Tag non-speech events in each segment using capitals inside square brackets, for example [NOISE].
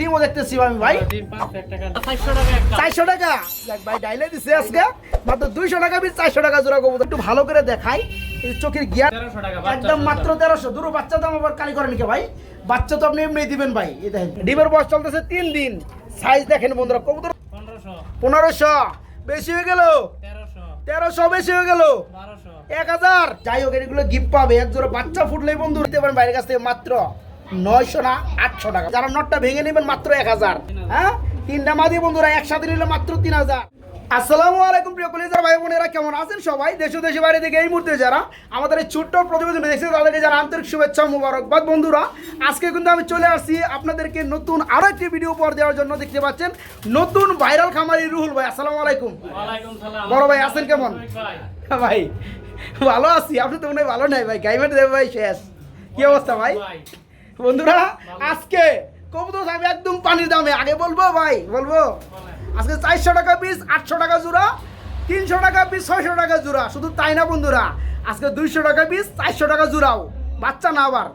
ডিমও দেখতেছি আমি ভাই। চারশো টাকা ভাই ডাইলে দিছে আজকে। মাত্র দুইশো টাকা চারশো টাকা জোড়া একটু ভালো করে দেখাই। চোখের গিয়ার। একদম মাত্র তেরোশো। দুটো বাচ্চা দাম আবার কালি করেন কে ভাই? বাচ্চা তো আপনি এমনি দিবেন ভাই। এই দেখেন ডিমের বয়স চলতেছে তিন দিন। সাইজ দেখেন বন্ধুরা কবুতর পনেরোশো। বেশি হয়ে গেল? তেরোশো। বেশি হয়ে গেল? এক হাজার। যাই হোক এগুলো গিফট পাবে। এক জোড়া বাচ্চা ফুটলেই বন্ধু দিতে পারেন বাইরের কাছ থেকে মাত্র। নয়শো না আটশো টাকা। যারা নটটা ভেঙে নেবেন মাত্র এক হাজার। হ্যাঁ? তিনটা মাদি বন্ধুরা একসাথে নিলে মাত্র তিন হাজার। আসসালামু আলাইকুম প্রিয় কলেজার ভাই বোনেরা কেমন আছেন সবাই? দেশ দেশে বাইরে থেকে এই মুহূর্তে যারা আমাদের এই ছোট্ট প্রতিবেদন দেখছেন তাদেরকে যারা আন্তরিক শুভেচ্ছা মুবারকবাদ। বন্ধুরা আজকে কিন্তু আমি চলে আসছি আপনাদেরকে নতুন আরও একটি ভিডিও পর দেওয়ার জন্য। দেখতে পাচ্ছেন নতুন ভাইরাল খামারি রুহুল ভাই আসসালামু আলাইকুম। বড় ভাই আছেন কেমন? ভাই। ভালো আছি। আপনি তো মনে হয় ভালো নাই ভাই। গাইমেন্ট দেবে ভাই শেষ। কি অবস্থা ভাই বন্ধুরা, আজকে কবুতর থাকবে একদম পানির দামে, আগে বলব ভাই, বলব? আজকে চারশো টাকা পিস আটশো টাকা জোড়া, তিনশো টাকা পিস ছয়শো টাকা জোড়া। শুধু তাই না বন্ধুরা, আজকে দুইশো টাকা পিস চারশো টাকা জোড়াও। বাচ্চা না আবার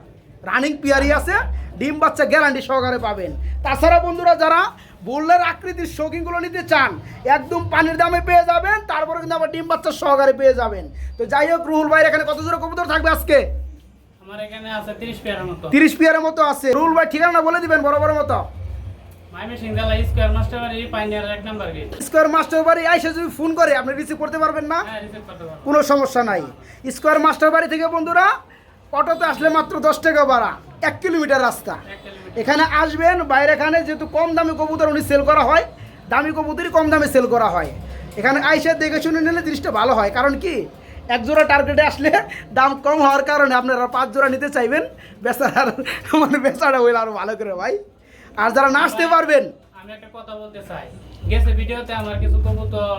রানিং পিয়ারি আছে, ডিম বাচ্চা গ্যারান্টি সহকারে পাবেন। তাছাড়া বন্ধুরা, যারা বুল্লের আকৃতির শৌখিনগুলো নিতে চান, একদম পানির দামে পেয়ে যাবেন, তারপরে কিন্তু আবার ডিম বাচ্চা সহকারে পেয়ে যাবেন। তো যাই হোক, রুহুল ভাইয়ের এখানে কত জোড়া কবুতর থাকবে আজকে? আমার এখানে আছে 30 পেয়ারের মতো। তিরিশ পিয়ারের মতো আছে। রুহুল ভাই ঠিকানা বলে দিবেন বরাবর মতো। স্কয়ার মাস্টার বাড়ি আইসা যদি ফোন করে আপনি রিসিভ করতে পারবেন না। হ্যাঁ কোনো সমস্যা নাই। স্কোয়ার মাস্টার বাড়ি থেকে বন্ধুরা অটোতে আসলে মাত্র দশ টাকা ভাড়া এক কিলোমিটার রাস্তা। এখানে আসবেন বাইরে এখানে যেহেতু কম দামি কবুতর উনি সেল করা হয় দামি কবুতরই কম দামে সেল করা হয়। এখানে আইসা দেখে শুনে নিলে জিনিসটা ভালো হয়। কারণ কি? এক জোড়া টার্গেটে আসলে দাম কম হওয়ার কারণে আপনারা পাঁচ জোড়া নিতে চাইবেন। বেচারার মানে বেচারা হইলে আরও ভালো করে ভাই। আর যারা না আসতে পারবেন। আমি একটা কথা বলতে চাই। গেছে ভিডিওতে আমার কিছু কবুতর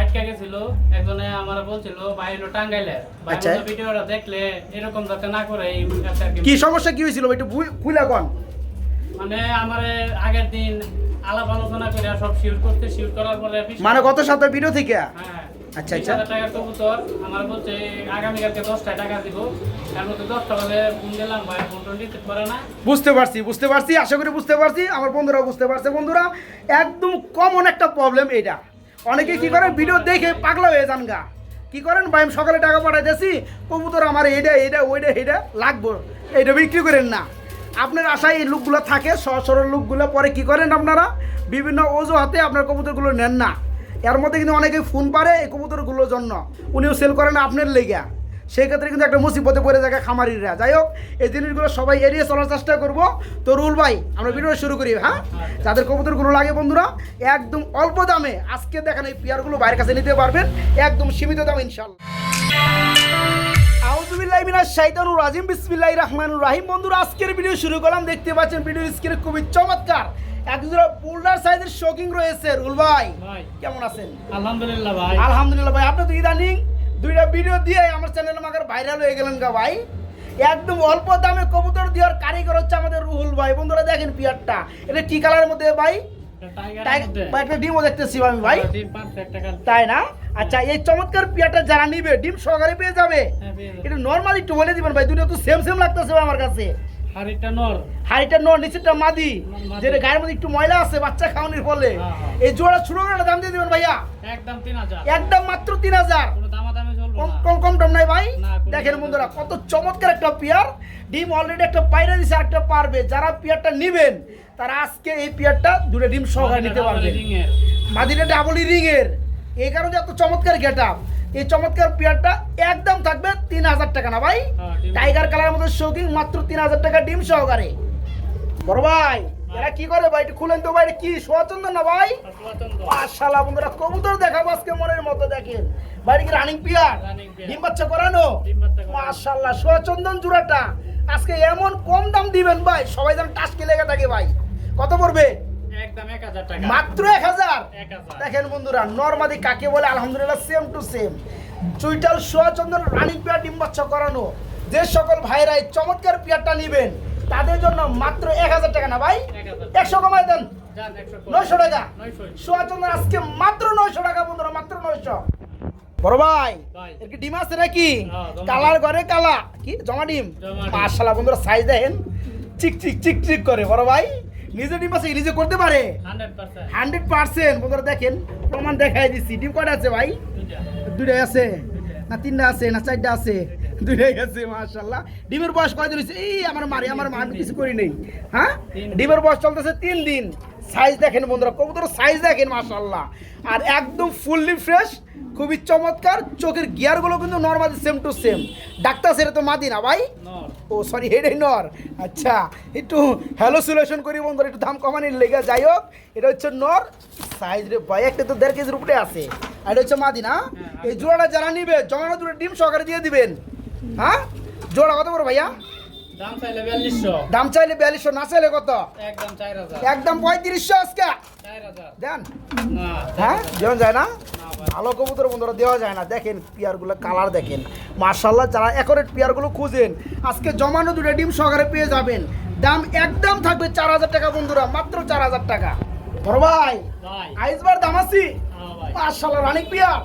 আটকা গেছিল। একজনে আমার বলছিল ভাই হলো টাঙ্গাইলে ভাই আচ্ছা। ভিডিওটা দেখলে এরকম যাতে না করে কি সমস্যা কি হয়েছিল? একটু খুলে কন। মানে আমার আগের দিন আলাপ আলোচনা করে সব শিউর করতে শিউর করার পরে মানে গত সপ্তাহে ভিডিও থেকে? হ্যাঁ। আচ্ছা, আচ্ছা। টাকার কবুতর আমার বলছে আগামীকালকে দশটায় টাকা দিব। তার মধ্যে দশটা বাজে ফোন দিলাম ভাই ফোন টোন রিসিভ করে না। বুঝতে পারছি বুঝতে পারছি আশা করি বুঝতে পারছি। আমার বন্ধুরাও বুঝতে পারছে। বন্ধুরা একদম কমন একটা প্রবলেম এটা অনেকে কি করেন ভিডিও দেখে পাগলা হয়ে যান গা। কি করেন ভাই আমি সকালে টাকা পাঠাইতেছি কবুতর আমার এইটা এইটা ওইটা এইটা লাগবো। এইটা বিক্রি করেন না। আপনার আশায় এই লুকগুলো থাকে সরল লুকগুলো পরে কি করেন আপনারা? বিভিন্ন অজুহাতে আপনার কবুতরগুলো নেন না। এর মধ্যে কিন্তু অনেকে ফোন পারে এই কবুতরগুলোর জন্য। উনিও সেল করেন আপনার লেগা সেই ক্ষেত্রে কিন্তু একটা মুসিবতে পড়ে যায় খামারিরা। যাই হোক, এই জিনিসগুলো সবাই এড়িয়ে চলার চেষ্টা করব। তো রুল ভাই, আমরা ভিডিও শুরু করি হ্যাঁ? যাদের কবুতরগুলো লাগে বন্ধুরা, একদম অল্প দামে আজকে দেখেন এই পেয়ারগুলো বাইরের কাছে নিতে পারবেন। একদম সীমিত দামে ইনশাল্লাহ রাজিম। বিসমিল্লাহির রহমানির রহিম। বন্ধুরা, আজকের ভিডিও শুরু করলাম। দেখতে পাচ্ছেন ভিডিও স্ক্রিনে খুবই চমৎকার। একজোড়া বোল্ডার সাইজের শোকিং রয়েছে রুল ভাই। কেমন আছেন? আলহামদুলিল্লাহ ভাই। আলহামদুলিল্লাহ ভাই আপনি তো ইদানিং দুইটা ভিডিও দিয়ে আমার চ্যানেল আমাকে ভাইরাল হয়ে গেলেন গা ভাই। একদম অল্প দামে কবুতর দেওয়ার কারিগর হচ্ছে আমাদের রুহুল ভাই। বন্ধুরা দেখেন পিয়ারটা এটা কি কালারের মধ্যে ভাই? একটা ডিমও দেখতেছি আমি ভাই। তাই না? আচ্ছা এই চমৎকার যারা নিবে ডিম সহকারে পেয়ে যাবে। হ্যাঁ, পেয়ে যাবে। এটা নর্মালি একটু বলে দিবেন ভাই দুটো তো সেম সেম লাগতেছে ভাই আমার কাছে। হাড়িটা নর। নিচেরটা মাদি। মাদি। যেটা গায়ের মধ্যে একটু ময়লা আছে বাচ্চা খাওয়ানোর ফলে। হ্যাঁ, হ্যাঁ। এই জোড়া ছোট করে দাম দিয়ে দিবেন ভাইয়া। একদম তিন হাজার। একদম মাত্র তিন হাজার। কম কম নাই ভাই। দেখেন বন্ধুরা কত চমৎকার একটা পেয়ার। ডিম অলরেডি একটা দিছে একটা পারবে। যারা পেয়ারটা নিবেন তারা আজকে এই পেয়ারটা দুটো ডিম সহকারে নিতে পারবে মাদিনা ডাবল রিং এর এই কারণে এত চমৎকার গেট এই চমৎকার পেয়ারটা একদম থাকবে তিন হাজার টাকা না ভাই? হ্যাঁ, টাইগার কালার মধ্যে শৌখিন মাত্র তিন হাজার টাকা ডিম সহকারে। বড় ভাই এরা কি করে ভাই? খুলেন তো ভাই কি সোয়াচন্দ্র না ভাই? মাশাআল্লাহ বন্ধুরা কবুতর দেখাবো আজকে মনের মতো দেখেন। বাড়ি কি রানিং পিয়ার? পেয়ার। ডিম বাচ্চা করানো? ডিম বাচ্চা করানো। মাশাআল্লাহ সোয়াচন্দন জোড়াটা। আজকে এমন কম দাম দিবেন ভাই সবাই যেন টাস্কে লেগে থাকে ভাই। কত পড়বে? একদম এক হাজার টাকা। মাত্র দেখেন বন্ধুরা নর্মাদি কাকে বলে আলহামদুলিল্লাহ সেম টু সেম চুইটাল সোয়াচন্দন রানিং পেয়ার ডিম বাচ্চা করানো। যে সকল ভাইরা এই চমৎকার পেয়ারটা নিবেন তাদের জন্য মাত্র এক হাজার টাকা না ভাই? 1000 একশো কমাই দেন। নয়শো টাকা। সোয়াচন্দন আজকে মাত্র নয়শো টাকা বন্ধুরা মাত্র নয়শো। বড় ভাই। এর কি ডিম আছে নাকি? কালার ঘরে কালা। কি? জমা ডিম? জমা ডিম। মাশাআল্লাহ বন্ধুরা সাইজ দেখেন। চিক চিক চিক চিক করে বড় ভাই। নিজে ডিম আছে ইলিজে করতে পারে। Hundred percent. বন্ধুরা দেখেন প্রমাণ দেখাই দিচ্ছি ডিম কটা আছে ভাই? দুইটা। দুইটাই আছে? না তিনটা আছে না চারটা আছে? দুইটাই আছে মাশাল্লাহ ডিমের বয়স কয়দিন হয়েছে? এই আমার মারি আমার মা আমি কিছু করি নেই। হ্যাঁ? ডিমের বয়স চলতেছে তিন দিন। সাইজ দেখেন বন্ধুরা কবুতর সাইজ দেখেন মাশাল্লাহ আর একদম ফুললি ফ্রেশ খুবই চমৎকার চোখের গিয়ারগুলো কিন্তু normal same to same doctor সেটা তো মাদি না ভাই? ও সরি হেডাই নর। আচ্ছা একটু হ্যালো হ্যালোসুলেশন করি বন্ধুরা একটু দাম কমানির লেগে যাই হোক। এটা হচ্ছে নর সাইজ রে ভাই একটা তো দেড় কেজির উপরে আছে। আর এটা হচ্ছে মাদি না? হ্যাঁ, এই জোড়াটা যারা নিবে জমানো জোড়া ডিম সহকারে দিয়ে দিবেন। হ্যাঁ? জোড়া কত করে ভাইয়া? দাম চাইলে বিয়াল্লিশশো। না চাইলে কত? একদম পঁয়ত্রিশশো আজকে। দেন। হ্যাঁ? দেওয়া যায় না? ভালো কবুতর বন্ধুরা দেওয়া যায় না। দেখেন পেয়ারগুলো কালার দেখেন। মার্শাল্লাহ যারা একরেট পেয়ারগুলো খুঁজেন আজকে জমানো দুটো ডিম সহকারে পেয়ে যাবেন। দাম একদম থাকবে চার হাজার টাকা বন্ধুরা মাত্র চার হাজার টাকা। বড় ভাই আইসবার দাম আছি? মার্শাল্লাহ রানিক পেয়ার।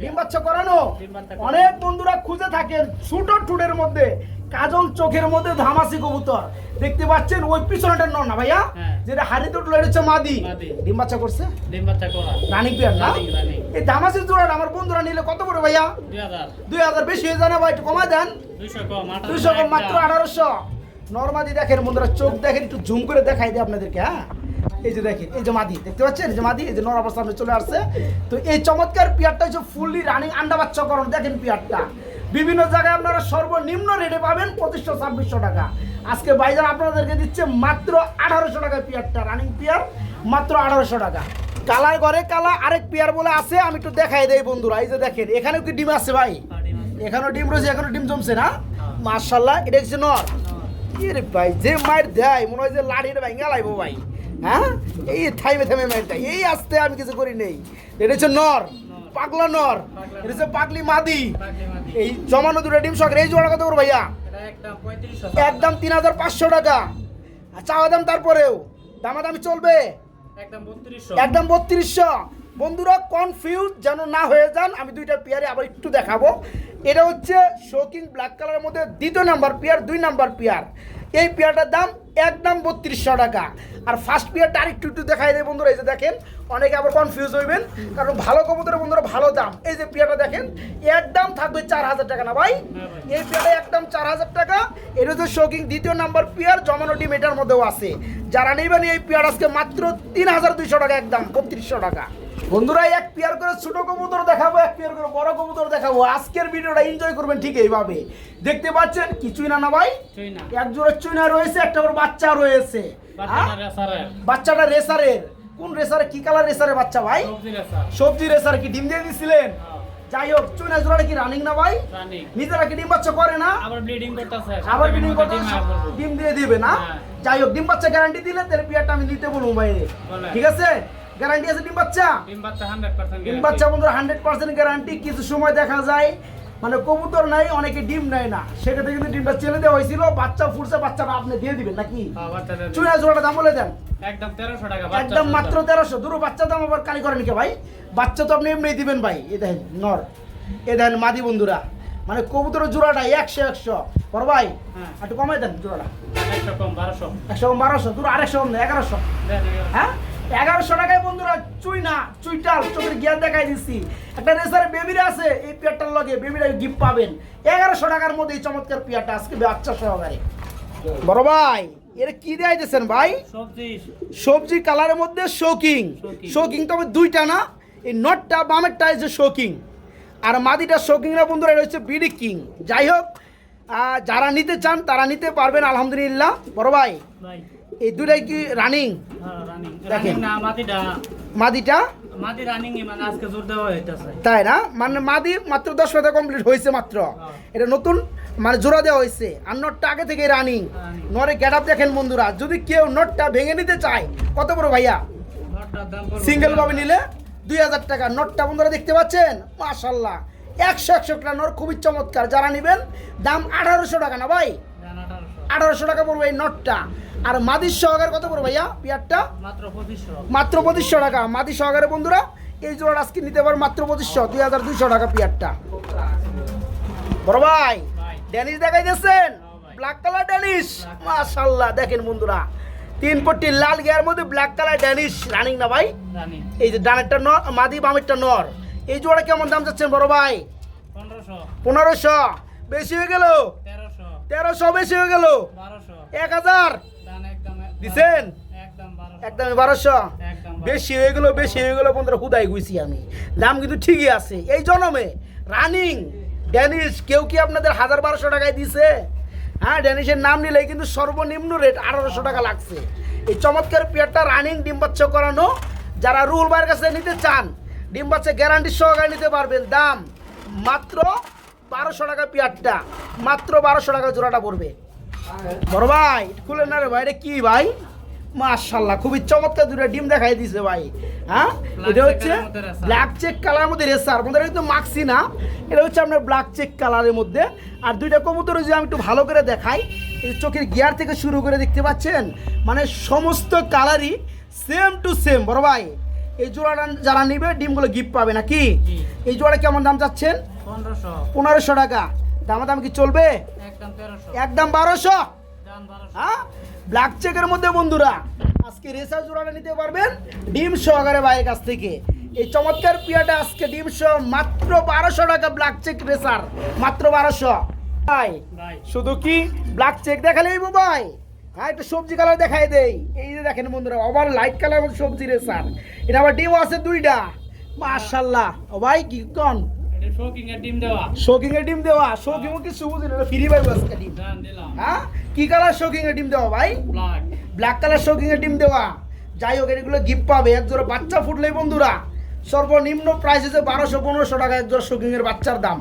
ডিম বাচ্চা করানো? ডিম বাচ্চা করানো। অনেক বন্ধুরা খুঁজে থাকেন ছোট টুডের মধ্যে। কাজল চোখের মধ্যে ধামাসি কবুতর। দেখতে পাচ্ছেন ওই পিছনটার নন না ভাইয়া? হ্যাঁ। যেটা হাড়িতে উঠল এটা হচ্ছে মাদি। ডিম বাচ্চা করছে? ডিম বাচ্চা করা। রানিক পেয়ার না? Running running. এই দামাসির জোড়াটা আমার বন্ধুরা নিলে কত করে ভাইয়া? দুই হাজার। বেশি হয়ে যায় না ভাই একটু কমায় দেন। দুইশো কম। মাত্র আঠারোশো। নর্মাদি দেখেন বন্ধুরা চোখ দেখেন একটু ঝুম করে দেখাই দিই আপনাদেরকে হ্যাঁ? এই যে দেখেন এই যে মাদি দেখতে পাচ্ছেন? এই যে মাদি এই যে নর অবস্থা চলে আসছে। তো এই চমৎকার পিয়ারটা হচ্ছে ফুললি রানিং আন্ডা বাচ্চা করুন দেখেন পিয়ারটা। বিভিন্ন জায়গায় আপনারা সর্বনিম্ন রেটে পাবেন পঁচিশশো, ছাব্বিশশো টাকা। আজকে বাইজান আপনাদেরকে দিচ্ছে মাত্র আঠারোশো টাকা পিয়ারটা রানিং পিয়ার, মাত্র আঠারোশো টাকা। কালার ঘরে কালা আরেক পিয়ার বলে আছে, আমি একটু দেখাই দেই বন্ধুরা, এই যে দেখেন, এখানেও কি ডিম আছে ভাই? এখানেও ডিম রয়েছে, এখনও ডিম জমছে না? মার্শাল্লাহ এটা হচ্ছে নর। কি রে ভাই, যে মায়ের দেয়, মনে হয় যে লাড়ির ভাঙ্গা লাইবো ভাই। হ্যাঁ? এই থাইমে থামে মাইরটা, এই আসতে আমি কিছু করি নেই। এটা হচ্ছে নর। পাগলা নর এটা হচ্ছে পাগলি মাদি। এই জমানো দুটো ডিম সকের এই জোড়া কত করে ভাইয়া? একদম তিন হাজার পাঁচশো টাকা। চাওয়া দাম তারপরেও দামাদামি চলবে? একদম বত্রিশশো। একদম বত্রিশশো। বন্ধুরা কনফিউজ যেন না হয়ে যান আমি দুইটা পেয়ারে আবার একটু দেখাবো। এটা হচ্ছে শোকিং ব্ল্যাক কালারের মধ্যে দ্বিতীয় নাম্বার পেয়ার দুই নাম্বার পেয়ার এই পেয়ারটার দাম একদম বত্রিশশো টাকা। আর ফার্স্ট পেয়ারটা আর একটু দেখাই দেয় বন্ধুরা এই যে দেখেন অনেকে আবার কনফিউজ হইবেন কারণ ভালো কবুতরের বন্ধুরা ভালো দাম। এই যে পেয়ারটা দেখেন একদম থাকবে চার হাজার টাকা না ভাই? হ্যাঁ এই পেয়ারটা একদম চার হাজার টাকা। এটা হচ্ছে শোকিং দ্বিতীয় নাম্বার পেয়ার জমানো ডিম এটার মধ্যেও আছে। যারা নেবেন এই পেয়ার আজকে মাত্র তিন হাজার দুইশো টাকা একদম বত্রিশশো টাকা। বন্ধুরা এক পেয়ার করে ছোট কবুতর দেখাবো এক পেয়ার করে বড় কবুতর দেখাবো। আজকের ভিডিওটা এনজয় করবেন ঠিক এইভাবে। দেখতে পাচ্ছেন? কিছুই না না ভাই? এক জোড়া চুইনা রয়েছে একটা করে বাচ্চা রয়েছে। হ্যাঁ? বাচ্চাটা রেসারের। কোন রেসারে? কি কালার রেসারের বাচ্চা ভাই? সবজি রেসার। সবজি রেসার কি ডিম দিয়ে দিছিলেন? যাই হোক চুইনা জোড়াটা কি রানিং না ভাই? নিজেরা কি ডিম বাচ্চা করে না? আবার ব্লিডিং করতেছে। আবার ডিম করব। ডিম দিয়ে দিবে না? হ্যাঁ। যাই হোক ডিম বাচ্চা গ্যারান্টি দিলে তাহলে পিয়ারটা আমি নিতে বলব ভাই। ঠিক আছে? গ্যারান্টি আছে ডিম বাচ্চা? ডিম বাচ্চা হান্ড্রেড পার্সেন্ট ডিম বাচ্চা বন্ধুরা হান্ড্রেড পার্সেন্ট গ্যারান্টি কিছু সময় দেখা যায় মানে কবুতর নাই অনেকে ডিম নেয় না। সেক্ষেত্রে কিন্তু ডিমটা ছেলে দেওয়া হয়েছিল বাচ্চা ফুটছে বাচ্চাটা আপনি দিয়ে দিবেন নাকি? বাচ্চাটা চুনা জোড়াটা দাম বলে দেন। একদম তেরোশো টাকা একদম মাত্র তেরোশো। দুটো বাচ্চা দাম আবার কালি করেন কে ভাই? বাচ্চা তো আপনি এমনি দিবেন ভাই। এ দেখেন নর। এ দেখেন মাদি বন্ধুরা। মানে কবুতরের জোড়াটা একশো একশো। বড় ভাই হ্যাঁ। একটু কমাই দেন জোড়াটা। একশো কম বারোশো। একশো বারোশো। দুটো এগারোশো। দেন এগারোশো। হ্যাঁ? এগারোশো টাকায় বন্ধুরা চুই না চুইটাল চোখের গিয়ার দেখাই দিচ্ছি। একটা রেসারে বেবিরা আছে এই পেয়ারটার লগে বেবিরা গিফট পাবেন। এগারোশো টাকার মধ্যে এই চমৎকার পেয়ারটা আজকে বাচ্চা সহকারে। বড় ভাই এর কি দেয় দিয়েছেন ভাই? সবজি। সবজি কালারের মধ্যে শোকিং শোকিং তবে দুইটা না এই নটটা বামেরটা হচ্ছে শোকিং আর মাদিটা শোকিং না বন্ধুরা এটা হচ্ছে বিডি কিং। যাই হোক যারা নিতে চান তারা নিতে পারবেন আলহামদুলিল্লাহ। বড় ভাই। এই দুটাই কি রানিং হ্যাঁ দেখেন। মাদিটা মানে তাই না? মানে মাদি মাত্র দশ পাতা কমপ্লিট হয়েছে মাত্র। হ্যাঁ। এটা নতুন মানে জোড়া দেওয়া হয়েছে। আর নটটা আগে থেকে রানিং নরে গেট আপ দেখেন বন্ধুরা যদি কেউ নটটা ভেঙে নিতে চায় কত বড় ভাইয়া? সিঙ্গেল ভাবে নিলে দুই হাজার টাকা। নোটটা বন্ধুরা দেখতে পাচ্ছেন? মাশাল্লাহ একশো একশো টাকা নোট খুবই চমৎকার। যারা নেবেন দাম আঠারোশো টাকা না ভাই? আঠারোশো। টাকা পড়বে এই নোটটা আর মাদির সহকারে কত পড়বে ভাইয়া পিয়ারটা? মাত্র পঁচিশশো টাকা। মাদি সহকারে বন্ধুরা এই জোড়া আজকে নিতে পারেন মাত্র পঁচিশশো দুই হাজার দুইশো টাকা পিয়ারটা। বড় ভাই ড্যানিশ দেখাই দিচ্ছেন হ্যাঁ ব্ল্যাক কালার ড্যানিশ মাশাল্লাহ দেখেন বন্ধুরা। তিন পট্টি লাল গিয়ার মধ্যে ব্ল্যাক কালার ড্যানিশ রানিং না ভাই? এই যে ডানেরটা নর মাদি বামেরটা নর। এই জোড়া কেমন দাম যাচ্ছেন বড় ভাই? পনেরোশো। বেশি হয়ে গেল? তেরোশো। বেশি হয়ে গেল? এক হাজার? দিছেন? একদম বারোশো। বেশি হয়ে গেল বেশি হয়ে গেল বন্ধুরা হুদাই গুইছি আমি। দাম কিন্তু ঠিকই আছে। এই জন্মে রানিং ড্যানিশ কেউ কি আপনাদের হাজার বারোশো টাকায় দিছে? হ্যাঁ ড্যানিশের নাম নিলে কিন্তু সর্বনিম্ন রেট আঠারোশো টাকা লাগছে। এই চমৎকার পেয়ারটা রানিং ডিম বাচ্চা করানো যারা রুল বাইয়ের কাছে নিতে চান ডিম বাচ্চা গ্যারান্টি সহকারে নিতে পারবেন। দাম মাত্র বারোশো টাকা পেয়ারটা মাত্র বারোশো টাকা জোড়াটা পড়বে। বড় ভাই খুলে না রে ভাই এটা কি ভাই? মাশাল্লাহ খুবই চমৎকার দুটো ডিম দেখাই দিছে ভাই হ্যাঁ? এটা হচ্ছে কালারের। ব্ল্যাক চেক কালার মধ্যে রেসার আমাদের কিন্তু মাক্সি না এটা হচ্ছে আপনার ব্ল্যাক চেক কালারের মধ্যে। আর দুইটা কবুতর যদি আমি একটু ভালো করে দেখাই এই চোখের গিয়ার থেকে শুরু করে দেখতে পাচ্ছেন মানে সমস্ত কালারই সেম টু সেম বড় ভাই। এই জোড়াটা যারা নিবে ডিমগুলো গিফট পাবে নাকি। এই জোড়া কেমন দাম চাচ্ছেন? পনেরোশো টাকা। দামা দাম কি চলবে? একদম একদম বারোশো? হ্যাঁ? ব্ল্যাক চেকের মধ্যে বন্ধুরা আজকে রেসার জোড়াটা নিতে পারবেন ডিম সহকারে ভাইয়ের কাছ থেকে। এই চমৎকার পিয়াটা আজকে ডিম সহ মাত্র বারোশো টাকা ব্ল্যাক চেক রেসার। মাত্র বারোশো। ভাই শুধু কি ব্ল্যাক চেক দেখালেই ভাই? হ্যাঁ একটু সবজি কালার দেখাই দেই। এই যে দেখেন বন্ধুরা আবার লাইট কালার সবজি রেসার। এটা আবার ডিম আছে দুইটা। মাশাল্লাহ ও ভাই কি কন? শোকিং এর ডিম দেওয়া। শোকিং এর ডিম দেওয়া? শোকিং কি সুবুজ ফ্রি পাইব আজকে। ডিম হ্যাঁ? কি কালার শোকিং এর ডিম দেওয়া ভাই? ব্ল্যাক ব্ল্যাক কালার শোকিং এর ডিম দেওয়া। যাই হোক এগুলো গিফট পাবে। এক জোড়া বাচ্চা ফুটলেই বন্ধুরা সর্বনিম্ন প্রাইস হচ্ছে বারোশো পনেরোশো টাকা এক জোড়া শোকিং এর বাচ্চার দাম।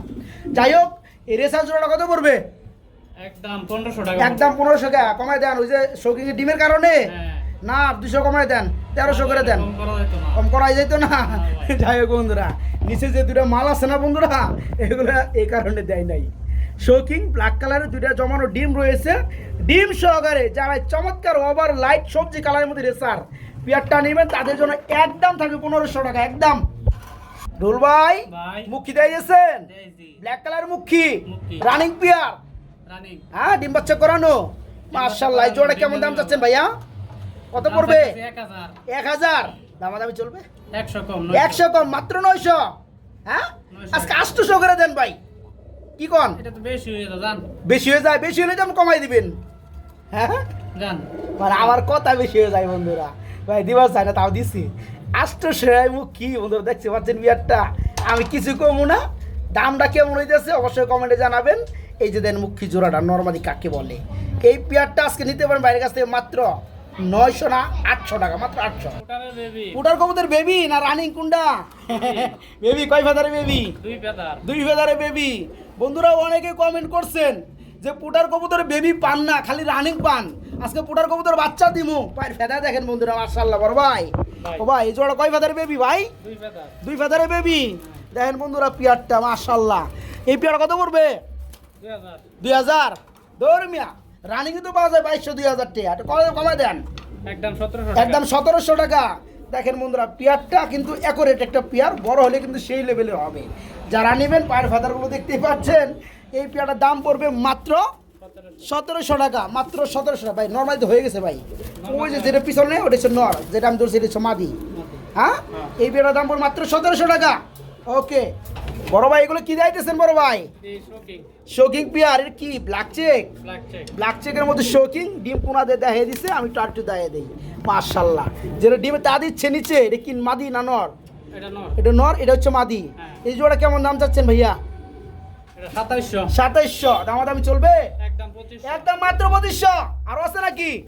যাই হোক এই রেসার জোড়াটা কত পড়বে? একদম পনেরোশো টাকা একদম পনেরোশো টাকা। কমায় দেন ওই যে শোকিং এর ডিমের কারণে? হ্যাঁ। না দুশো কমায় দেন তেরোশো করে দেন। কম করাই যেত না। যাই হোক বন্ধুরা নিচে যে দুটো মাল আছে না বন্ধুরা এগুলো এই কারণে দেয় নাই। শোকিং ব্ল্যাক কালারের দুইটা জমানো ডিম রয়েছে। ডিম সহকারে যারা চমৎকার ওভার লাইট সবজি কালারের মধ্যে রেসার পেয়ারটা নেবেন তাদের জন্য একদম থাকবে পনেরোশো টাকা একদম। রুল ভাই মুখি দিয়ে গেছেন ব্ল্যাক কালার মুখি। রানিং পেয়ার হ্যাঁ ডিম বাচ্চা করানো। মার্শাল্লাহ জোড়া কেমন দাম চাচ্ছেন ভাইয়া? কত পড়বে? এক হাজার। এক হাজার। দামাদামি চলবে? একশো কম মাত্র নয়শো। হ্যাঁ। আজকে আটশোশো করে দেন ভাই। কি কন? বেশি হয়ে হয়ে যায় বেশি হলে যেমন কমাই দিবেন। হ্যাঁ? মানে আমার কথা বেশি হয়ে যায় বন্ধুরা। ভাই দিবস যায় না তাও দিছি। আটশোশো মুখ কি বন্ধুরা দেখতে পাচ্ছেন বিয়ারটা? আমি কিছু কমু না। দামটা কেমন হইতেছে অবশ্যই কমেন্টে জানাবেন। এই যে দেন মুখী জোড়াটা নর্মালি কাকে বলে। এই পেয়ারটা আজকে নিতে পারেন বাইরের কাছ থেকে মাত্র নয়শো না আটশো টাকা মাত্র আটশো। পুটার কবুতর বেবি না রানিং কুন্ডা? [LAUGHS] বেবি কয় ফাদারে বেবি? দুই ফেদারে। বেবি। বন্ধুরা অনেকে কমেন্ট করছেন যে পুটার কবুতর বেবি পান না খালি রানিং পান। আজকে পুটার কবুতর বাচ্চা দিমু। পায়ের ফেদা দেখেন বন্ধুরা মার্শাল্লাহ বড় ভাই। ও ভাই এই জোড়া কয় ফেদারে বেবি ভাই? দুই ফেদারে। বেবি? দেখেন বন্ধুরা পিয়ারটা মার্শাল্লাহ এই পিয়ার কত পড়বে? দুই হাজার। দুই হাজার। দৌড় মিয়া। রানিং তো পাওয়া যায় বাইশশো দুই হাজার টাকা। একটু কমে দেন। একদম সতেরোশো একদম সতেরোশো টাকা। দেখেন বন্ধুরা পেয়ারটা কিন্তু অ্যাকোরেট একটা পেয়ার বড় হলে কিন্তু সেই লেভেলে হবে। যারা নেবেন পায়ের ফাদারগুলো দেখতে পাচ্ছেন এই পেয়ারটার দাম পড়বে মাত্র সতেরোশো টাকা। মাত্র সতেরোশো টাকা। ভাই নর্মালি তো হয়ে গেছে ভাই। ওই যে যেটা পিছনে ওটা হচ্ছে নর যেটা আমি ধরছি এটা হচ্ছে মাদি। হ্যাঁ? এই পেয়ারটার দাম পড়বে মাত্র সতেরোশো টাকা। ওকে। বড় ভাই এগুলো কি যাইতেছেন বড় ভাই? শোকিং পিয়ার এর কি? ব্ল্যাক চেক ব্ল্যাক চেক এর চেকের মধ্যে শোকিং ডিম কোনা দিয়ে দেখাই দিছে আমি একটু আরেকটু দেখাই দিই। মার্শাল্লাহ যেটা ডিমে তা দিচ্ছে নিচে এটা কি মাদি না নর? এটা নর। এটা নর এটা হচ্ছে মাদি। হ্যাঁ। এই জোড়া কেমন দাম চাচ্ছেন ভাইয়া? এটা সাতাইশশো। সাতাইশশো। দামাদামি চলবে? একদম মাত্র পঁচিশশো আরও আছে নাকি?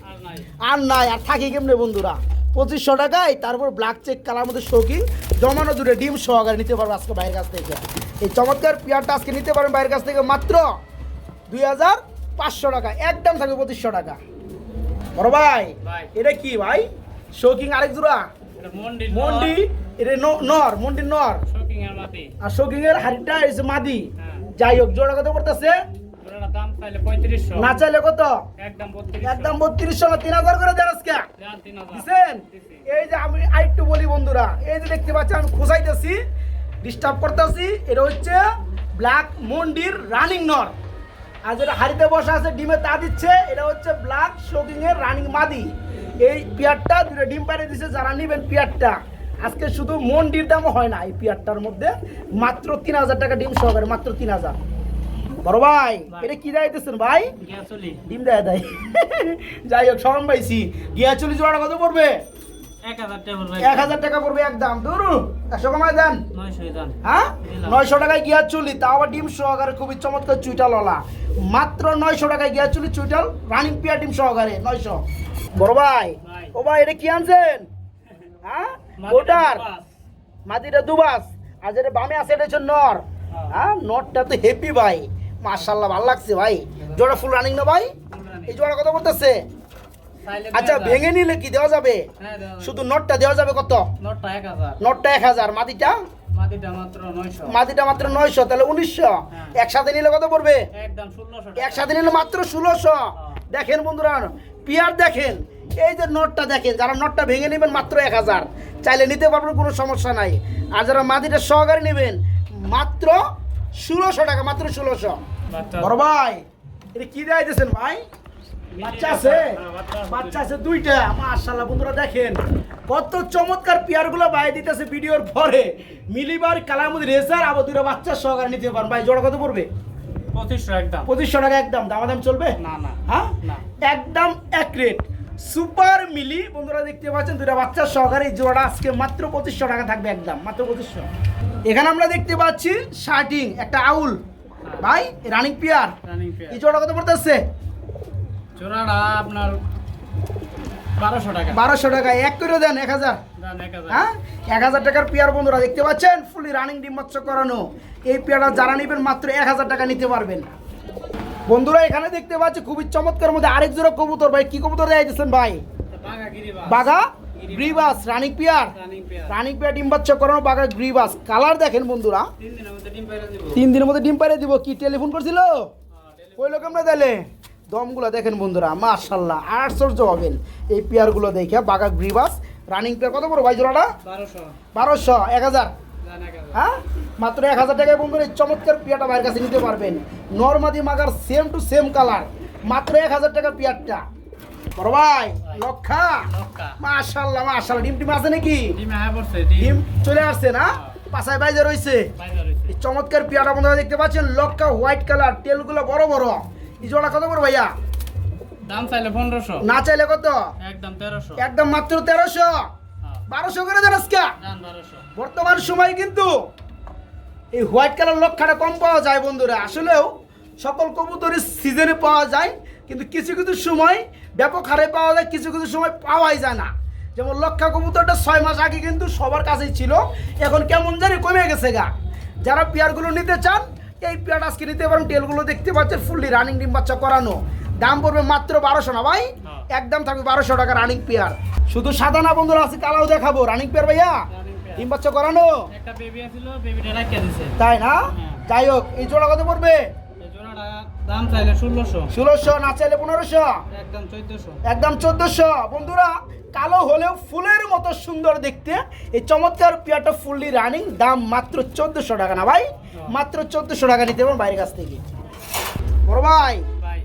আর নাই। আর থাকি কেমনে বন্ধুরা? পঁচিশশো টাকায় তারপর ব্ল্যাক চেক কালার মধ্যে শৌকিং জমানো দূরে ডিম সহকারে নিতে পারব আজকে বাইরের কাছ থেকে। এই চমৎকার পেয়ারটা আজকে নিতে পারেন বাইরের কাছ থেকে মাত্র দুই হাজার পাঁচশো টাকা। একদম থাকবে পঁচিশশো টাকা। বড় ভাই। এটা কি ভাই? শৌকিং আরেক জোড়া? মন্ডি মন্ডি এটা ন- নর মন্ডির নর। আর শৌকিং এর হাড়িটা মাদি। হ্যাঁ। যাই হোক জোড়া কত পড়তেছে? না চাইলে কত? একদম বত্রিশশো। না তিন হাজার করে দেন আজকে। দিছেন? এই যে আমি আরেকটু বলি বন্ধুরা এই যে দেখতে পাচ্ছেন আমি খোঁজাইতেছি ডিস্টার্ব করতেছি এটা হচ্ছে ব্ল্যাক মন্ডির রানিং নর আর যেটা হাড়িতে বসা আছে ডিমে তা দিচ্ছে এটা হচ্ছে ব্ল্যাক শোকিং এর রানিং মাদি। এই পিয়ারটা দুটো ডিম পাড়ে দিচ্ছে যারা নিবেন পিয়ারটা। আজকে শুধু মন্ডির দামও হয় না এই পিয়ারটার মধ্যে মাত্র তিন হাজার টাকা ডিম সহকারে মাত্র তিন হাজার। বড় ভাই এটা কি দাইতেছেন ভাই? ডিম দেয় দেয় যাই হোক শরম পাইছি। গিয়া চল্লিশ জোড়া কত পড়বে? এক হাজার টাকা পড়বে। একদম। ধরু একশো কমায় দেন। হ্যাঁ? নয়শো টাকায় গিয়া চুলি তাও আবার ডিম সহকারে খুবই চমৎকার চুইটাল ওলা। মাত্র নয়শো টাকায় গিয়া চুলি চুইটাল রানিং পিয়া ডিম সহকারে নয়শো। বড় ভাই ভাই। ও ভাই এটা কি আনছেন? হ্যাঁ? ওটার মাটিটা দুবাস। আর যেটা বামে আছে এটা হচ্ছে নর। হ্যাঁ। নরটা তো হেপি ভাই। মার্শাল্লাহ ভালো লাগছে ভাই। জোড়া ফুল রানিং না ভাই? এই জোড়া কত করতেছে আচ্ছা ভেঙে নিলে কি দেওয়া যাবে? শুধু নটটা দেওয়া যাবে কত? নোটটা এক হাজার। মাটিটা? মাটিটা মাত্র নয়শো। তাহলে উনিশশো। হ্যাঁ। একসাথে নিলে কত পড়বে? একসাথে নিলে মাত্র ষোলোশো। দেখেন বন্ধুরা পিয়ার দেখেন। এই যে নোটটা দেখেন যারা নোটটা ভেঙে নেবেন মাত্র এক হাজার। চাইলে নিতে পারবেন কোনো সমস্যা নাই। আর যারা মাটিটা সহকারে নেবেন মাত্র ষোলোশো টাকা মাত্র ষোলোশো। বড় ভাই এটা কি দেয় দিয়েছেন ভাই? বাচ্চা আছে। বাচ্চা আছে দুইটা। মাশাআল্লাহ বন্ধুরা দেখেন কত চমৎকার পেয়ারগুলো বাই দিতেছে ভিডিওর পরে। মিলিবার কালামুদ রেসার আবার দুইটা বাচ্চা সহকারে নিতে পারেন। ভাই জোড়া কত পড়বে? পঁচিশশো একদম। পঁচিশশো টাকা একদম। দামাদাম চলবে? না না হ্যাঁ? একদম এক রেট। সুপার মিলি বন্ধুরা দেখতে পাচ্ছেন দুইটা বাচ্চা সহকারে জোড়া আজকে মাত্র পঁচিশশো টাকা থাকবে একদম মাত্র পঁচিশশো। এখানে আমরা দেখতে পাচ্ছি শার্টিং একটা আউল। ভাই রানিং পিয়ার রানিং পেয়ার এই জোড়া কত পড়তেছে? চোরাটা আপনার বারোশো টাকা। বারোশো টাকা। এক করে দেন এক হাজার। হ্যাঁ? এক হাজার টাকার পেয়ার বন্ধুরা দেখতে পাচ্ছেন? ফুলি রানিং ডিম বাচ্চা করানো। এই পেয়ারটা যারা নেবেন মাত্র এক হাজার টাকা নিতে পারবেন। বন্ধুরা এখানে দেখতে পাচ্ছি খুবই চমৎকার মধ্যে আরেক জোড়া কবুতর। ভাই কি কবুতর দেয় ভাই? বাঘা? গিরিবাস রানিং পিয়ার? Running pair. ডিম বাচ্চা করানো বাঘা গ্রিবাস। কালার দেখেন বন্ধুরা। তিন দিনের মধ্যে ডিম পাইরে দিব। কি টেলিফোন করছিল? ওই লোক আমরা দিলে দমগুলো দেখেন বন্ধুরা মাশাল্লাহ আশ্চর্য হবেন এই পেয়ারগুলো দেখে বাঘা গ্রিবাস। রানিং পেয়ার কত বড় ভাই জোড়াটা? বারোশো। এক হাজার। হ্যাঁ? মাত্র এক হাজার টাকায় বন্ধুরা এই চমৎকার পিয়াটা বাইরের কাছে নিতে পারবেন। নর্মাদি মাগার সেম টু সেম কালার মাত্র এক হাজার টাকার পিয়ারটা। বড় ভাই লক্ষা। লক্কা মাশাল্লাহ মাশাল্লাহ। ডিম টিম আছে নাকি? ডিমে পড়ছে ডিম। ডিম চলে আসছে না? পাশায় বাইজে রয়েছে। এই চমৎকার পিয়াটা বন্ধুরা দেখতে পাচ্ছেন লক্কা হোয়াইট কালার তেলগুলো বড় বড়। এই জোড়া কত বড় ভাইয়া? দাম চাইলে পনেরোশো। না চাইলে কত? একদম তেরোশো। একদম মাত্র তেরোশো। হ্যাঁ। বারোশো করে দেন আজকে। বর্তমান সময় কিন্তু এই হোয়াইট কালার লক্ষাটা কম পাওয়া যায় বন্ধুরা। আসলেও সকল কবুতরের সিজনে পাওয়া যায় কিন্তু কিছু কিছু সময় ব্যাপক হারে পাওয়া যায় কিছু কিছু সময় পাওয়াই যায় না। যেমন লক্ষা কবুতরটা ছয় মাস আগে কিন্তু সবার কাছেই ছিল এখন কেমন জানি কমে গেছে গা। যারা পেয়ারগুলো নিতে চান এই পেয়ার আজকে নিতে পারেন টেলগুলো দেখতে পাচ্ছেন ফুললি রানিং ডিম বাচ্চা করানো। দাম পড়বে মাত্র বারোশো না ভাই? হ্যাঁ। একদম থাকবে বারোশো টাকা রানিং পেয়ার। শুধু সাদা না বন্ধুরা আছে কালাও দেখাবো। রানিং পেয়ার ভাইয়া? ডিম বাচ্চা করানো? তাই না? হ্যাঁ। যাই হোক এই জোড়া কত পড়বে? দাম চাইলে ষোলোশো। ষোলোশো না চাইলে পনেরোশো। একদম চোদ্দশো। একদম চোদ্দশো। বন্ধুরা কালো হলেও ফুলের মতো সুন্দর দেখতে। এই চমৎকার পেয়ারটা ফুললি রানিং দাম মাত্র চোদ্দশো টাকা না ভাই? মাত্র চোদ্দশো টাকা নিতে বাইরের কাছ থেকে। বড় ভাই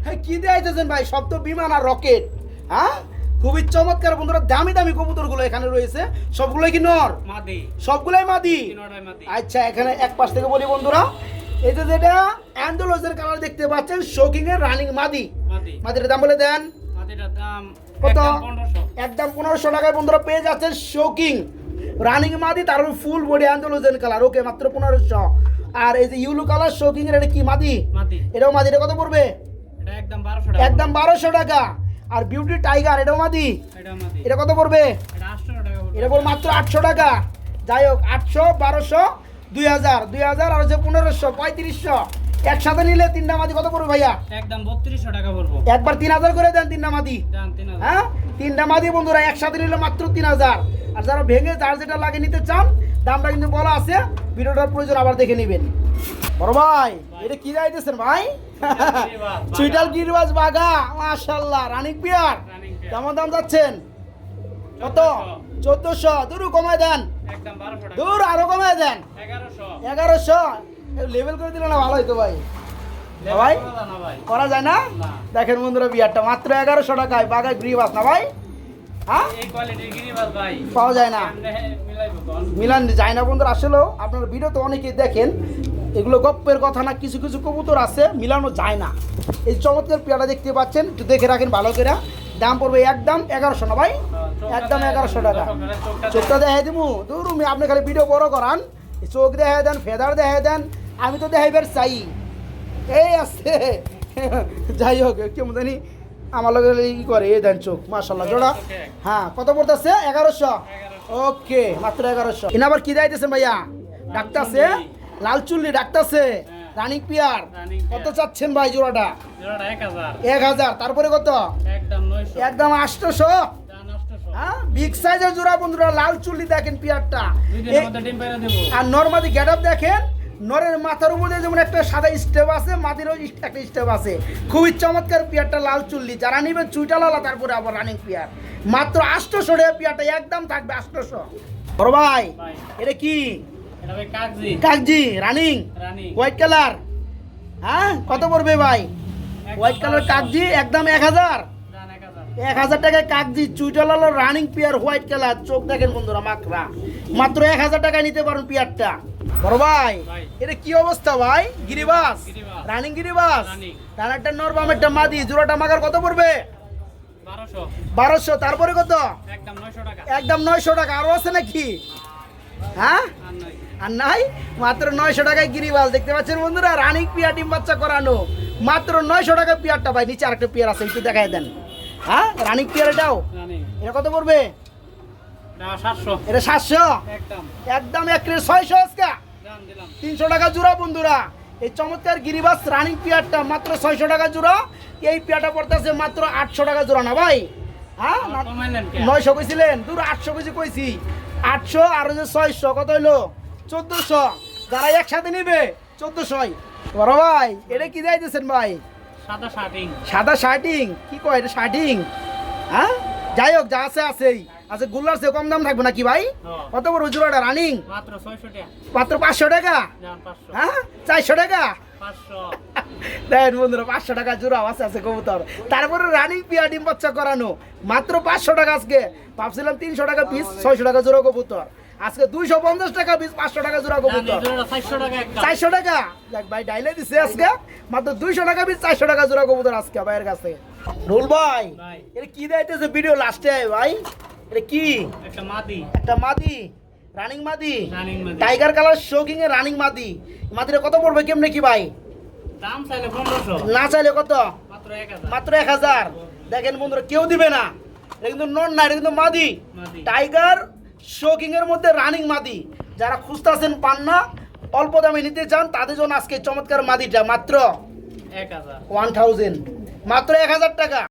হ্যাঁ কি দেয়াইতেছেন ভাই? সব তো বিমান আর রকেট হ্যাঁ? খুবই চমৎকার বন্ধুরা দামি দামি কবুতরগুলো এখানে রয়েছে। সবগুলোই কি নর? মাদি। সবগুলোই মাদি? মাদি। আচ্ছা এখানে এক পাশ থেকে বলি বন্ধুরা যে যেটা অ্যান্ডোলজের কালার দেখতে পাচ্ছেন শোকিং এর রানিং মাদি। মাদি। মাদির দাম বলে দেন। মাদিটার দাম কত? একদম পনেরোশো। টাকায় বন্ধুরা পেয়ে যাচ্ছেন শোকিং রানিং মাদি তার ফুল বডি অ্যান্ডোলজের কালার ওকে মাত্র পনেরোশো। আর এই যে ইউলো কালার শোকিং এর এটা কি মাদি? মাদি। এটাও মাদিটা কত পড়বে? একদম বারোশো টাকা একদম বারোশো টাকা। আর বিউটি টাইগার এটাও মাদি? এটা কত পড়বে? এটা পড়বে। এটা পড়বে মাত্র আটশো টাকা। যাই হোক আটশো বারোশো। দুই হাজার দুই হাজার আর হচ্ছে পনেরোশো পঁয়ত্রিশশো। একসাথে নিলে তিনটা মাদি কত পড়বে ভাইয়া? একদম বত্রিশশো টাকা পড়ব। একবার তিন হাজার করে দেন তিনটা মাদি হ্যাঁ? তিনটা মাদি বন্ধুরা একসাথে নিলে মাত্র তিন হাজার। আর যারা ভেঙে যার যেটা লাগে নিতে চান দামটা কিন্তু বলা আছে। ভিডিওটার প্রয়োজন আবার দেখে নেবেন। বড় ভাই এটা কি যাইতেছেন ভাই। চুইটাল গিরবাজ বাঘা মাশাল্লাহ রানিক পেয়ার। কেমন দাম যাচ্ছেন? কত? চোদ্দশো দূর কমায় দেন। দূর আরও কমায় দেন। এগারোশো। লেভেল করে দিলে না ভালো হইতো ভাই? ভাই? করা যায় না। দেখেন বন্ধুরা বিয়ারটা মাত্র এগারোশো টাকায় বাগায় গ্রিবাস না ভাই? হ্যাঁ? ভাই। পাওয়া যায় না। মিলান যায় না বন্ধুরা আসলেও আপনার ভিডিও তো অনেকেই দেখেন। এগুলো গপ্পের কথা না কিছু কিছু কবুতর আছে মিলানো যায় না। এই চমৎকার পেয়ারা দেখতে পাচ্ছেন একটু দেখে রাখেন ভালো করে। দাম পড়বে একদম এগারোশো না ভাই? একদম এগারোশো টাকা। চোখটা দেখাই দিব দূর আপনি খালি ভিডিও বড় করান। চোখ দেখাই দেন ফেদার দেখাই দেন। আমি তো দেখাইবার চাই। এই আছে। যাই হোক কেমন জানি আমার লগে ই করে এই দেন চোখ মার্শাল্লাহ জোড়া। হ্যাঁ কত পড়তেছে? এগারোশো? ওকে মাত্র এগারোশো। এনে আবার কি যাইতেছেন ভাইয়া? ডাক্তারছে লাল চুল্লি ডাক্তারছে রানিং পিয়ার? কত চাচ্ছেন ভাই জোড়াটা? এক হাজার। তারপরে কত? একদম দাম হ্যাঁ? বিগ সাইজের জোড়া বন্ধুরা লাল চুল্লি দেখেন পিয়ারটা। আর গেট আপ দেখেন নরের মাথার উপরে যেমন একটা সাদা স্টেপ আছে মাটিরও ইস- একটা স্টেপ আছে। খুবই চমৎকার পিয়ারটা লাল চুল্লি। যারা নিবেন চুইটা লালা তারপরে আবার রানিং পিয়ার। মাত্র আটশোশো টাকা পিয়ারটা একদম থাকবে আটশোশো। বড় ভাই। এটা কি? কাগজি রানিং। রানী। হোয়াইট কালার হ্যাঁ কত পড়বে ভাই? হোয়াইট কালার কাকজি একদম এক হাজার। এক হাজার। টাকায় কাকজি চুইটাল রানিং পিয়ার হোয়াইট কালার চোখ দেখেন বন্ধুরা মাকড়া মাত্র এক হাজার টাকায় নিতে পারেন পিয়ারটা বড় ভাই। এটা কি অবস্থা ভাই? গিরিবাস। রানিং গিরিবাস। তার একটা নরবাম একটা মাদি। জোড়াটা মাগার কত পড়বে? বারোশো। তারপরে কত? একদম নয়শো টাকা। আরও আছে নাকি? হ্যাঁ? আর নাই মাত্র নয়শো টাকায় গিরিবাস দেখতে পাচ্ছেন বন্ধুরা? রানিং পিয়া ডিম বাচ্চা করানো। মাত্র নয়শো টাকা পিয়ারটা ভাই নিচে আরেকটা পিয়ার আছে একটু দেখাই দেন। হ্যাঁ রানিং পিয়ার এটাও? এটা কত পড়বে? এটা সাতশো? একদম। একদম এক ছয়শো আজকে। তিনশো টাকা জোড়া বন্ধুরা। এই চমৎকার গিরিবাস রানিং পিয়ারটা মাত্র ছয়শো টাকা জোড়া। এই পিয়ারটা পড়তেছে মাত্র আটশো টাকা জোড়া না ভাই? হ্যাঁ নয়শো কইছিলেন? দূর আটশো কেজি কইছি। আটশো আর ছয়শো কত হইল? চোদ্দশো। যারা একসাথে নিবে চোদ্দশোই। বড় ভাই এটা কি যাইতেছেন ভাই? সাদা শার্টিং। সাদা শার্টিং? কি কয় এটা শার্টিং? হ্যাঁ? যাই হোক যা আছে আছেই। আচ্ছা গুল্লার চেয়ে কম দাম থাকবে নাকি ভাই। কত বড় জোড়াটা রানিং? মাত্র ছয়শো টাকা। মাত্র পাঁচশো টাকা? হ্যাঁ? চারশো টাকা? দেখেন বন্ধুরা পাঁচশো টাকা জোড়া আছে আছে কবুতর। তারপরে রানিং পিয়া ডিম বাচ্চা করানো। মাত্র পাঁচশো টাকা আজকে। ভাবছিলাম তিনশো টাকা পিস ছয়শো টাকা জোড়া কবুতর। আজকে দুইশো পঞ্চাশ টাকা পিস পাঁচশো টাকা জোড়া কবুতর। চারশো টাকা দেখ ভাই ডাইলে দিছে আজকে মাত্র দুইশো টাকা পিস চারশো টাকা জোড়া কবুতর আজকে ভাইয়ের কাছে। রুল ভাই। এটা কি দিতেছে ভিডিও লাস্টে ভাই? এটা কি? একটা মাদি। একটা মাদি? রানিং মাদি? টাইগার কালার শোকিং এর রানিং মাদি। মাদিরে কত পড়বে কেমনে কি ভাই? দাম চাইলে পনেরোশো। না চাইলে কত? মাত্র এক হাজার। দেখেন বন্ধুরা কেউ দিবে না। এটা কিন্তু নন না এটা কিন্তু মাদি। টাইগার শোকিং এর মধ্যে রানিং মাদি। যারা খুঁজতেছেন পান না অল্প দামে নিতে চান তাদের জন্য আজকে চমৎকার মাদিটা মাত্র এক হাজার। One thousand. মাত্র এক হাজার টাকা।